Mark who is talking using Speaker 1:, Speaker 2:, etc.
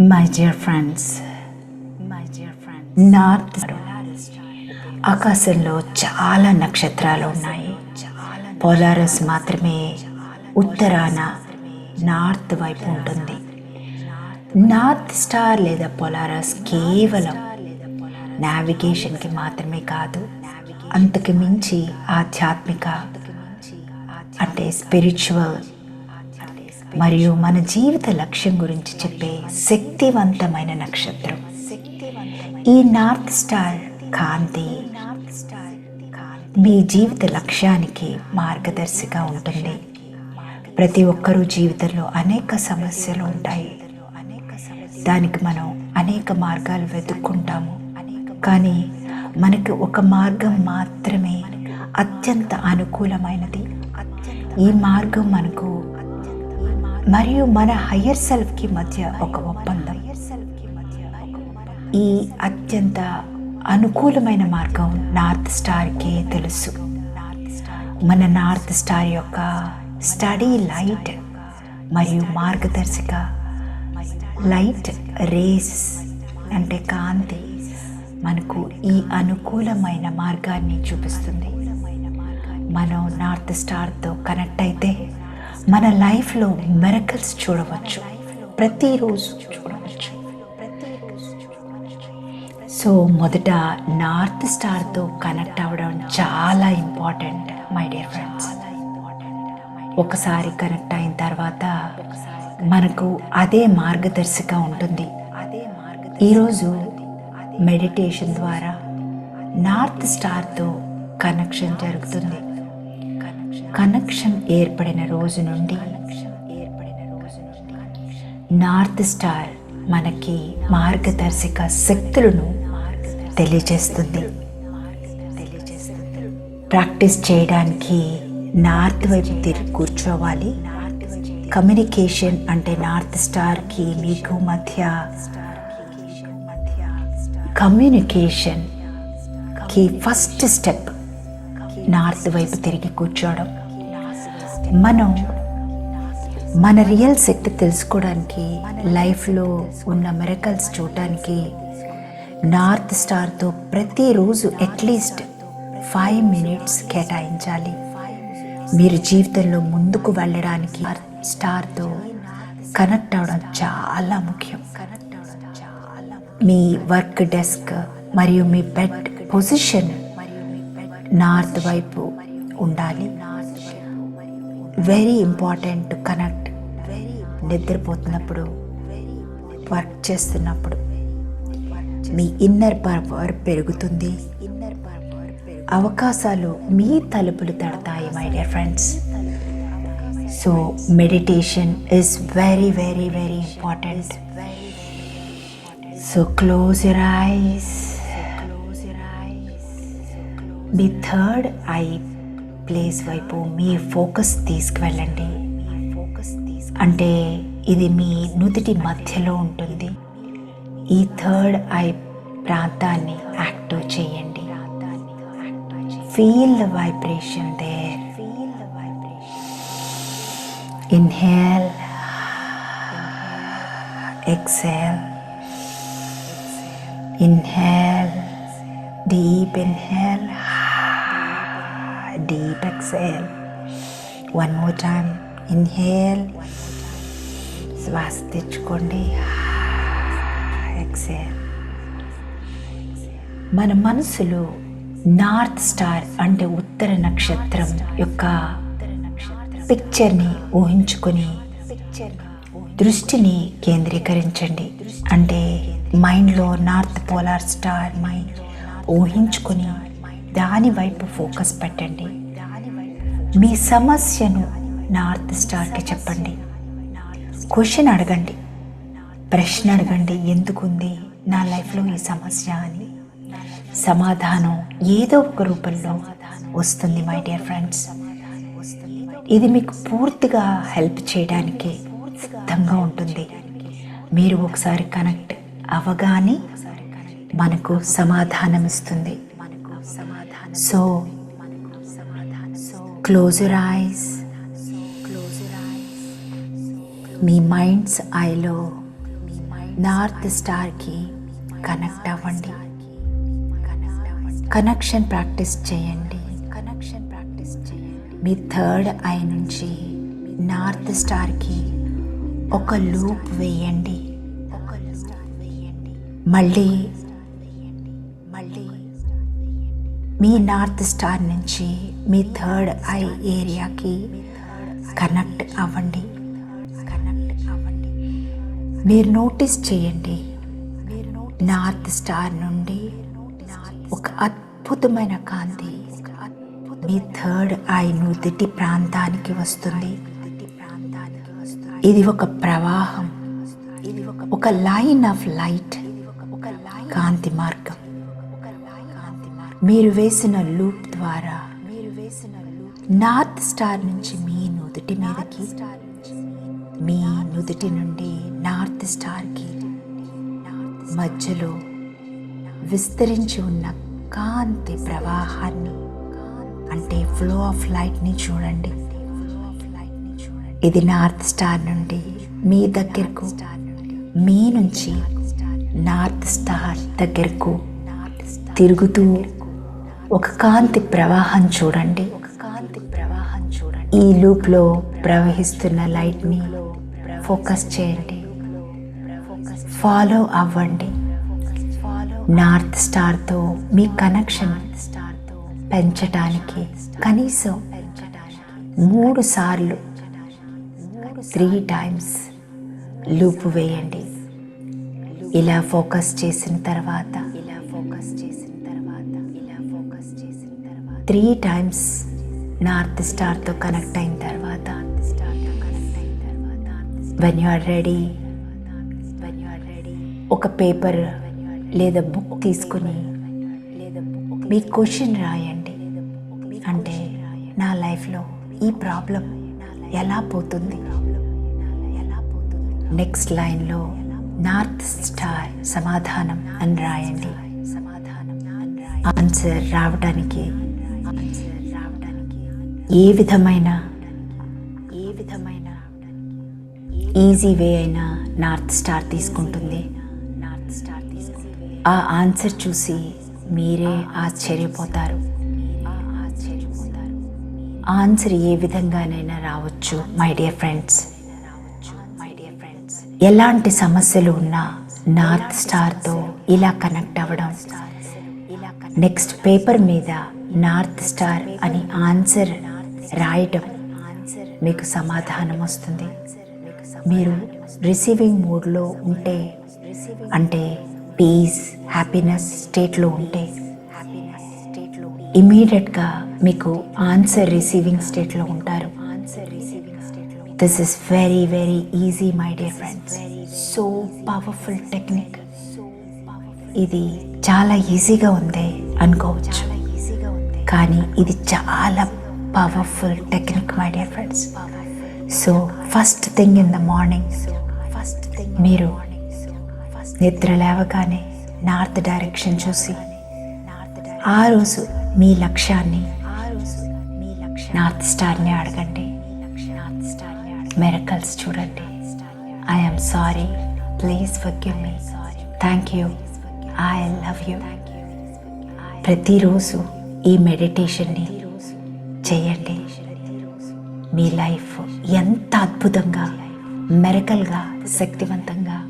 Speaker 1: My dear friends my dear friends north ఆకాశంలో చాలా నక్షత్రాలు ఉన్నాయి. పోలారస్ మాత్రమే ఉత్తరాన నార్త్ వైపు ఉంటుంది. నార్త్ స్టార్ లేదా పొలారస్ కేవలం నావిగేషన్కి మాత్రమే కాదు అంతకు మించి ఆధ్యాత్మిక అంటే స్పిరిచువల్ మరియు మన జీవిత లక్ష్యం గురించి చెప్పే శక్తివంతమైన నక్షత్రం. ఈ నార్త్ స్టార్ కాంతి మీ జీవిత లక్ష్యానికి మార్గదర్శిగా ఉంటుంది. ప్రతి ఒక్కరూ జీవితంలో అనేక సమస్యలు ఉంటాయి. దానికి మనం అనేక మార్గాలు వెతుక్కుంటాము. కానీ మనకి ఒక మార్గం మాత్రమే అత్యంత అనుకూలమైనది. ఈ మార్గం మనకు మరియు మన హయ్యర్ సెల్ఫ్కి మధ్య ఒక ఒప్పందం. ఈ అత్యంత అనుకూలమైన మార్గం నార్త్ స్టార్కే తెలుసు. మన నార్త్ స్టార్ యొక్క స్టడీ లైట్ మరియు మార్గదర్శక లైట్ రేస్ అంటే కాంతి మనకు ఈ అనుకూలమైన మార్గాన్ని చూపిస్తుంది. మనం నార్త్ స్టార్తో కనెక్ట్ అయితే మన లైఫ్లో మెరకల్స్ చూడవచ్చు. ప్రతిరోజు చూడవచ్చు. సో మొదట నార్త్ స్టార్తో కనెక్ట్ అవ్వడం చాలా ఇంపార్టెంట్ మై డియర్ ఫ్రెండ్స్ ఒకసారి కనెక్ట్ అయిన తర్వాత మనకు అదే మార్గదర్శిగా ఉంటుంది. ఈరోజు మెడిటేషన్ ద్వారా నార్త్ స్టార్తో కనెక్షన్ జరుగుతుంది. కనెక్షన్ ఏర్పడిన రోజు నుండి నార్త్ స్టార్ మనకి మార్గదర్శక శక్తులను తెలియజేస్తుంది. ప్రాక్టీస్ చేయడానికి నార్త్ వైపు తిరిగి కూర్చోవాలి. కమ్యూనికేషన్ అంటే నార్త్ స్టార్కి మీకు మధ్య కమ్యూనికేషన్కి ఫస్ట్ స్టెప్ నార్త్ వైపు తిరిగి కూర్చోవడం. మనం మన రియల్ శక్తి తెలుసుకోవడానికి లైఫ్లో ఉన్న మెరకల్స్ చూడటానికి నార్త్ స్టార్తో ప్రతిరోజు అట్లీస్ట్ ఫైవ్ మినిట్స్ కేటాయించాలి. మీరు జీవితంలో ముందుకు వెళ్ళడానికి స్టార్తో కనెక్ట్ అవడం చాలా ముఖ్యం. మీ వర్క్ డెస్క్ మరియు మీ బెడ్ పొజిషన్ నార్త్ వైపు ఉండాలి. వెరీ ఇంపార్టెంట్ టు కనెక్ట్ నిద్రపోతున్నప్పుడు వర్క్ చేస్తున్నప్పుడు. మీ ఇన్నర్ పవర్ పెరుగుతుంది. అవకాశాలు మీ తలుపులు తడతాయి my dear friends so meditation is very very very important so close your eyes me third eye place వైపు మీ ఫోకస్ తీసుకువెళ్ళండి. అంటే ఇది మీ నుదిటి మధ్యలో ఉంటుంది. ఈ థర్డ్ ఐ ప్రాంతాన్ని యాక్టివ్ చేయండి. Feel the vibration there inhale exhale inhale deep inhale deep exhale. One more time. Inhale. శ్వాస తెచ్చుకోండి ఎక్సేల్ మన మనసులో నార్త్ స్టార్ అంటే ఉత్తర నక్షత్రం యొక్క పిక్చర్ని ఊహించుకొని దృష్టిని కేంద్రీకరించండి అంటే మైండ్లో నార్త్ పోలార్ స్టార్ మైండ్ ఊహించుకొని దాని వైపు ఫోకస్ పెట్టండి. మీ సమస్యను నార్త్ స్టార్కి చెప్పండి. క్వశ్చన్ అడగండి. ప్రశ్న అడగండి. ఎందుకుంది నా లైఫ్లో ఈ సమస్య అని. సమాధానం ఏదో ఒక రూపంలో వస్తుంది మై డియర్ ఫ్రెండ్స్ ఇది మీకు పూర్తిగా హెల్ప్ చేయడానికి సిద్ధంగా ఉంటుంది. మీరు ఒకసారి కనెక్ట్ అవగానే మనకు సమాధానం ఇస్తుంది సో close your ఐస్ మీ మైండ్స్ ఐలో నార్త్ స్టార్కి కనెక్ట్ అవ్వండి కనెక్షన్ ప్రాక్టీస్ చేయండి కనెక్షన్ ప్రాక్టీస్ చేయండి. మీ థర్డ్ ఐ నుంచి నార్త్ స్టార్కి ఒక లూప్ వేయండి ఒక లూప్ వేయండి. మళ్ళీ మళ్ళీ మీ నార్త్ స్టార్ నుంచి మీ థర్డ్ ఐ ఏరియాకి కనెక్ట్ అవ్వండి. కనెక్ట్ అవ్వండి. మీరు నోటీస్ చేయండి. నార్త్ స్టార్ నుండి ఒక అద్భుతమైన కాంతి మీ థర్డ్ ఐ నుదుటి ప్రాంతానికి వస్తుంది. ఇది ఒక ప్రవాహం. ఇది ఒక లైన్ ఆఫ్ లైట్. కాంతి మార్గం. మీరు వేసిన లూప్ ద్వారా మీరు వేసిన నార్త్ స్టార్ నుంచి మీ నుదుటి మీదకి మీ నుదుటి నుండి నార్త్ స్టార్కి మధ్యలో విస్తరించి ఉన్న కాంతి ప్రవాహాన్ని అంటే ఫ్లో ఆఫ్ లైట్ని చూడండి. ఇది నార్త్ స్టార్ నుండి మీ దగ్గరకు మీ నుంచి నార్త్ స్టార్ దగ్గరకు తిరుగుతూ ఒక కాంతి ప్రవాహం చూడండి. ఒక కాంతి ప్రవాహం చూడండి ఈ లూప్లో ప్రవహిస్తున్న లైట్ని ఫోకస్ చేయండి. ఫాలో అవ్వండి. నార్త్ స్టార్తో మీ కనెక్షన్ పెంచడానికి కనీసం మూడు సార్లు త్రీ టైమ్స్ లూప్ వేయండి. ఇలా ఫోకస్ చేసిన తర్వాత త్రీ టైమ్స్ నార్త్ స్టార్తో కనెక్ట్ అయిన తర్వాత వెన్ యు ఆర్ రెడీ ఒక పేపర్ లేదా బుక్ తీసుకుని మీ క్వశ్చన్ రాయండి. అంటే నా లైఫ్లో ఈ ప్రాబ్లం ఎలా పోతుంది? నెక్స్ట్ లైన్లో నార్త్ స్టార్ సమాధానం అని రాయండి. ఆన్సర్ రావడానికి ఏ విధమైన ఏ విధమైన ఈజీ వే అయినా నార్త్ స్టార్ తీసుకుంటుంది. నార్త్ స్టార్ తీసుకుంటుంది ఆ ఆన్సర్ చూసి మీరే ఆశ్చర్యపోతారు. ఆన్సర్ ఏ విధంగానైనా రావచ్చు ఫ్రెండ్స్ మై డియర్ ఫ్రెండ్స్. ఎలాంటి సమస్యలు ఉన్నా నార్త్ స్టార్తో ఇలా కనెక్ట్ అవ్వడం నెక్స్ట్ పేపర్ మీద నార్త్ స్టార్ అని ఆన్సర్ రాయటం మీకు సమాధానం వస్తుంది. మీరు రిసీవింగ్ మూడ్లో ఉంటే అంటే పీస్ హ్యాపీనెస్ స్టేట్లో ఉంటే ఇమీడియట్గా మీకు ఆన్సర్ రిసీవింగ్ స్టేట్లో ఉంటారు. This is very very easy my dear friends so powerful technique ఇది చాలా ఈజీగా ఉంది అనుకోవచ్చు. కానీ ఇది చాలా powerful technique my dear friends so first thing in the morning first thing మీరు నిద్ర లేవగానే నార్త్ డైరెక్షన్ చూసి ఆ రోజు మీ లక్ష్యాన్ని నార్త్ స్టార్ని అడగండి. మెరకల్స్ చూడండి. I'm sorry please for me thank you I love you ప్రతిరోజు ఈ మెడిటేషన్ని చేయండి. మీ లైఫ్ ఎంత అద్భుతంగా మెరకల్గా శక్తివంతంగా